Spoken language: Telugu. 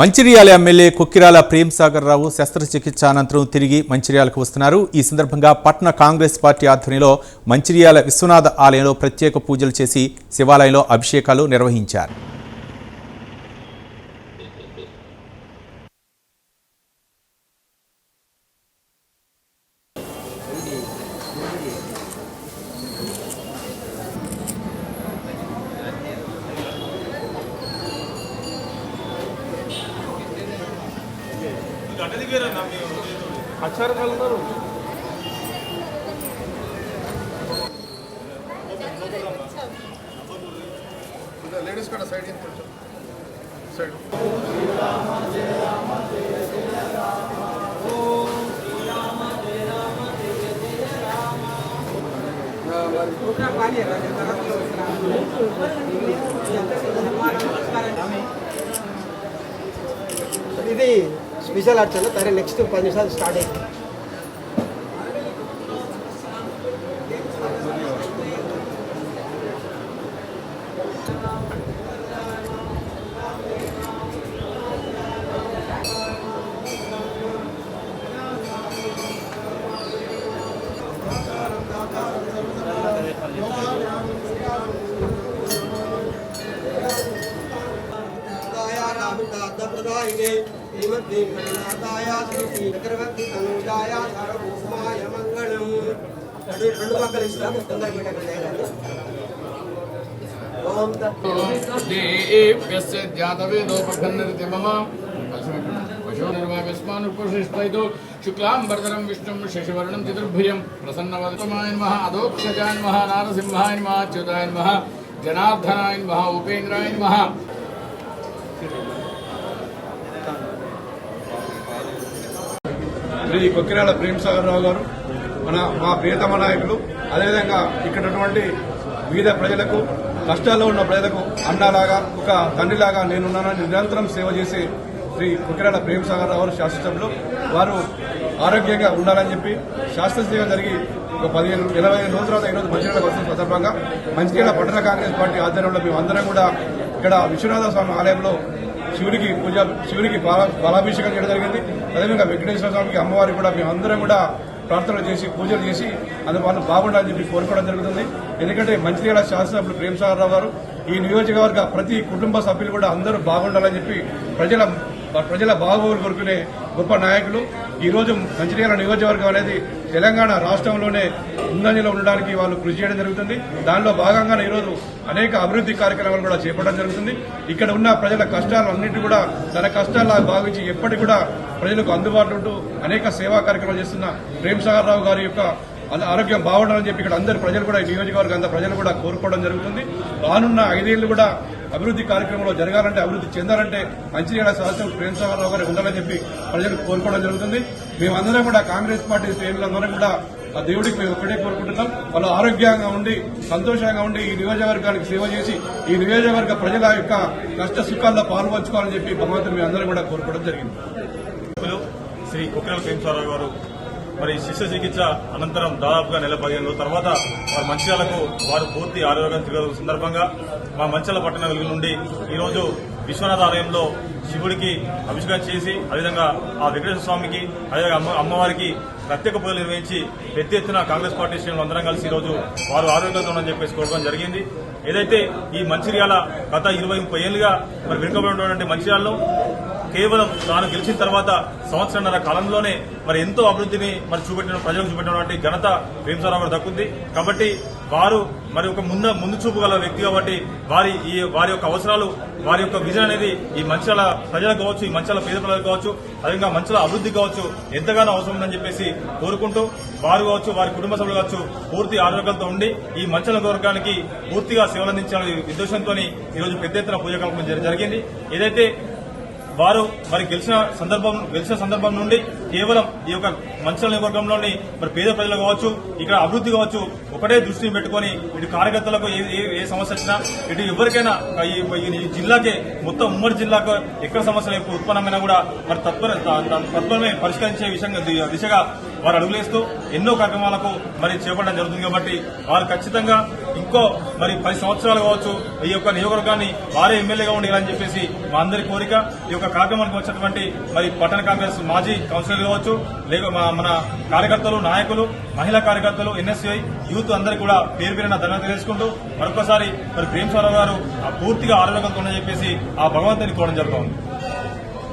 మంచిర్యాల ఎమ్మెల్యే కుక్కిరాల ప్రేమ్ సాగర్ రావు శస్త్రచికిత్స అనంతరం తిరిగి మంచిర్యాలకు వస్తున్నారు. ఈ సందర్భంగా పట్న కాంగ్రెస్ పార్టీ ఆధ్వర్యంలో మంచిర్యాల విశ్వనాథ ఆలయంలో ప్రత్యేక పూజలు చేసి శివాలయంలో అభిషేకాలు నిర్వహించారు. అచ్చారు కలుగుతారు లేడీస్ కూడా సైడ్ కొంచెం సైడ్ ఇది ಸ್ಪೆಷಲ್ ಆರ್ಟ್ಸ್ ಅನ್ನು ತಾರೆ ನೆಕ್ಸ್ಟ್ ಪದ ನಿಮಿಷ ಸ್ಟಾರ್ಟ್ ಆಯ್ತು Thank. అయింది రెండు పక్కల ఇస్తాము తొందరగా పెట్టకండి. ఓం తత్ దేవ్యస్య జాతవేదోపఘన్నరితి మమ పశునిర్వాగస్మానుపుషిష్టైతో శుక్లాంబరధరం విష్ణుం శశివర్ణం చతుర్భుజం ప్రసన్నవదమాయ నమః అదోక్షజాయ నమః నారసింహాయ నమః అచ్యుతాయ నమః జనార్దనాయ నమః ఉపేంద్రాయ నమః శ్రీ కొక్కిరాల ప్రేమ్ సాగర్ రావు గారు మన మా ప్రియతమ నాయకులు అదేవిధంగా ఇక్కడటువంటి వివిధ ప్రజలకు కష్టాల్లో ఉన్న ప్రజలకు అన్నలాగా ఒక తండ్రిలాగా నేనున్నానని నిరంతరం సేవ చేసే శ్రీ కొక్కిరాల ప్రేమ్ సాగర్ రావు గారు శాస్త్రసభ్యులు వారు ఆరోగ్యంగా ఉండాలని చెప్పి శాస్త్రసేవ జరిగి ఒక పదిహేను ఇరవై ఐదు రోజుల తర్వాత ఈరోజు మంచిర్యాల వస్తున్న సందర్భంగా మంచిర్యాల పట్టణ కాంగ్రెస్ పార్టీ ఆధ్వర్యంలో మేము అందరం కూడా ఇక్కడ విశ్వనాథ స్వామి ఆలయంలో శివునికి పూజ శివునికి పాల- చేయడం జరిగింది. అదేవిధంగా వెంకటేశ్వర స్వామికి అమ్మవారికి కూడా మేము అందరం కూడా ప్రార్థనలు చేసి పూజలు చేసి అందుకు బాగుండాలని చెప్పి కోరుకోవడం జరుగుతుంది. ఎందుకంటే మంచిర్యాల శాసనసభ్యులు ప్రేమసాగరరావు గారు ఈ నియోజకవర్గ ప్రతి కుటుంబ సభ్యులు కూడా అందరూ బాగుండాలని చెప్పి ప్రజల ప్రజల బాగోగులు కోరుకునే గొప్ప నాయకులు. ఈరోజు మంచిర్యాల నియోజకవర్గం అనేది తెలంగాణ రాష్ట్రంలోనే ముందంజలో ఉండడానికి వాళ్ళు కృషి చేయడం జరుగుతుంది. దానిలో భాగంగానే ఈరోజు అనేక అభివృద్ధి కార్యక్రమాలు కూడా చేపట్టడం జరుగుతుంది. ఇక్కడ ఉన్న ప్రజల కష్టాలన్నింటి కూడా తన కష్టాల్లో భావించి ఎప్పటికి కూడా ప్రజలకు అందుబాటులో ఉంటూ అనేక సేవా కార్యక్రమాలు చేస్తున్న ప్రేమ్ సాగర్ రావు గారి యొక్క ఆరోగ్యం బాగుండాలని చెప్పి ఇక్కడ అందరు ప్రజలు కూడా ఈ నియోజకవర్గం అంతా ప్రజలు కూడా కోరుకోవడం జరుగుతుంది. రానున్న ఐదేళ్ళు కూడా అభివృద్ధి కార్యక్రమంలో జరగాలంటే అభివృద్ధి చెందాలంటే మంచిర్యాల శాసనం ప్రేమ్ సాగర్ రావు గారు ఉండాలని చెప్పి ప్రజలు కోరుకోవడం జరుగుతుంది. మేమందరం కూడా కాంగ్రెస్ పార్టీ శ్రేణులందరం కూడా ఆ దేవుడికి మేము ఒకటే కోరుకుంటున్నాం. వాళ్ళు ఆరోగ్యంగా ఉండి సంతోషంగా ఉండి ఈ నియోజకవర్గానికి సేవ చేసి ఈ నియోజకవర్గ ప్రజల యొక్క కష్ట సుఖాల్లో పాల్పంచుకోవాలని చెప్పి భగవంతుని మేము అందరం కూడా కోరుకోవడం జరిగింది. శ్రీ కుక్కల ప్రేమసారావు గారు మరి శిష్య చికిత్స అనంతరం దాదాపుగా నెల పదిహేను రోజుల తర్వాత వారి మంచిర్యాలకు వారు పూర్తి ఆరోగ్యం తిరగల సందర్భంగా మా మంచాల పట్టణ వెలుగు నుండి ఈరోజు విశ్వనాథ ఆలయంలో శివుడికి అభిషేకం చేసి అదేవిధంగా ఆ వెంకటేశ్వర స్వామికి అదేవిధంగా అమ్మ అమ్మవారికి ప్రత్యేక పూజలు నిర్వహించి పెద్ద ఎత్తున కాంగ్రెస్ పార్టీ శ్రేణులు అందరం కలిసి ఈరోజు వారు ఆరోగ్యంతో ఉందని చెప్పేసి కోరుకోవడం జరిగింది. ఏదైతే ఈ మంచిర్యాల గత ఇరవై ముప్పై ఏళ్ళుగా మరి వెనుకబడినటువంటి మంచిర్యాలలో కేవలం తాను గెలిచిన తర్వాత సంవత్సరంన్నర కాలంలోనే మరి ఎంతో అభివృద్ధిని మరి చూపెట్టిన ప్రజలకు చూపెట్టినటువంటి ఘనత భీమసారావు గారు దక్కుంది. కాబట్టి వారు మరి ఒక ముందు ముందు చూపు గల వ్యక్తి కాబట్టి వారి ఈ వారి యొక్క అవసరాలు వారి యొక్క విజన్ అనేది ఈ మంచాల ప్రజలకు కావచ్చు ఈ మంచాల పేద ప్రజలకు కావచ్చు అదేవిధంగా మంచాల అభివృద్ధి కావచ్చు ఎంతగానో అవసరం ఉందని చెప్పేసి కోరుకుంటూ వారు కావచ్చు వారి కుటుంబ సభ్యులు కావచ్చు పూర్తి ఆరోగ్యంతో ఉండి ఈ మంచాల వర్గానికి పూర్తిగా సేవలందించాలని ఉద్దేశంతో ఈ రోజు పెద్ద ఎత్తున పూజ కార్యక్రమం జరిగింది. ఏదైతే వారు మరి గెలిచిన సందర్భం గెలిచిన సందర్భం నుండి కేవలం ఈ యొక్క మంచి నియోజకవర్గంలోని మరి పేద ప్రజలు కావచ్చు ఇక్కడ అభివృద్ధి కావచ్చు ఒకటే దృష్టిని పెట్టుకొని ఇటు కార్యకర్తలకు ఏ ఏ- సమస్య వచ్చినా ఇటు ఎవరికైనా ఈ జిల్లాకే మొత్తం ఉమ్మడి జిల్లాకు ఎక్కడ సమస్యలు ఎక్కువ ఉత్పన్నమైనా కూడా మరి తత్పర తత్పరమే తత్వరమే పరిష్కరించే విషయంగా దిశగా వారు అడుగులేస్తూ ఎన్నో కార్యక్రమాలకు మరి చేపట్టడం జరుగుతుంది కాబట్టి వారు ఖచ్చితంగా ఇంకో మరి పది సంవత్సరాలు కావచ్చు ఈ యొక్క నియోజకవర్గాన్ని వారే ఎమ్మెల్యేగా ఉండాలని చెప్పేసి మా అందరి కోరిక ఈ యొక్క కార్యక్రమానికి వచ్చినటువంటి మరి పట్టణ కాంగ్రెస్ మాజీ కౌన్సిలర్ కావచ్చు లేక మన కార్యకర్తలు నాయకులు మహిళా కార్యకర్తలు ఎన్ఎస్ఐ యూత్ అందరికీ కూడా పేరు పేరున ధన్యవాదాలు తెలుసుకుంటూ మరొకసారి మరి ప్రేమ్ గారు ఆ పూర్తిగా ఆరోగ్యంతో ఉందని చెప్పేసి ఆ భగవంతుని కోరడం జరుగుతుంది.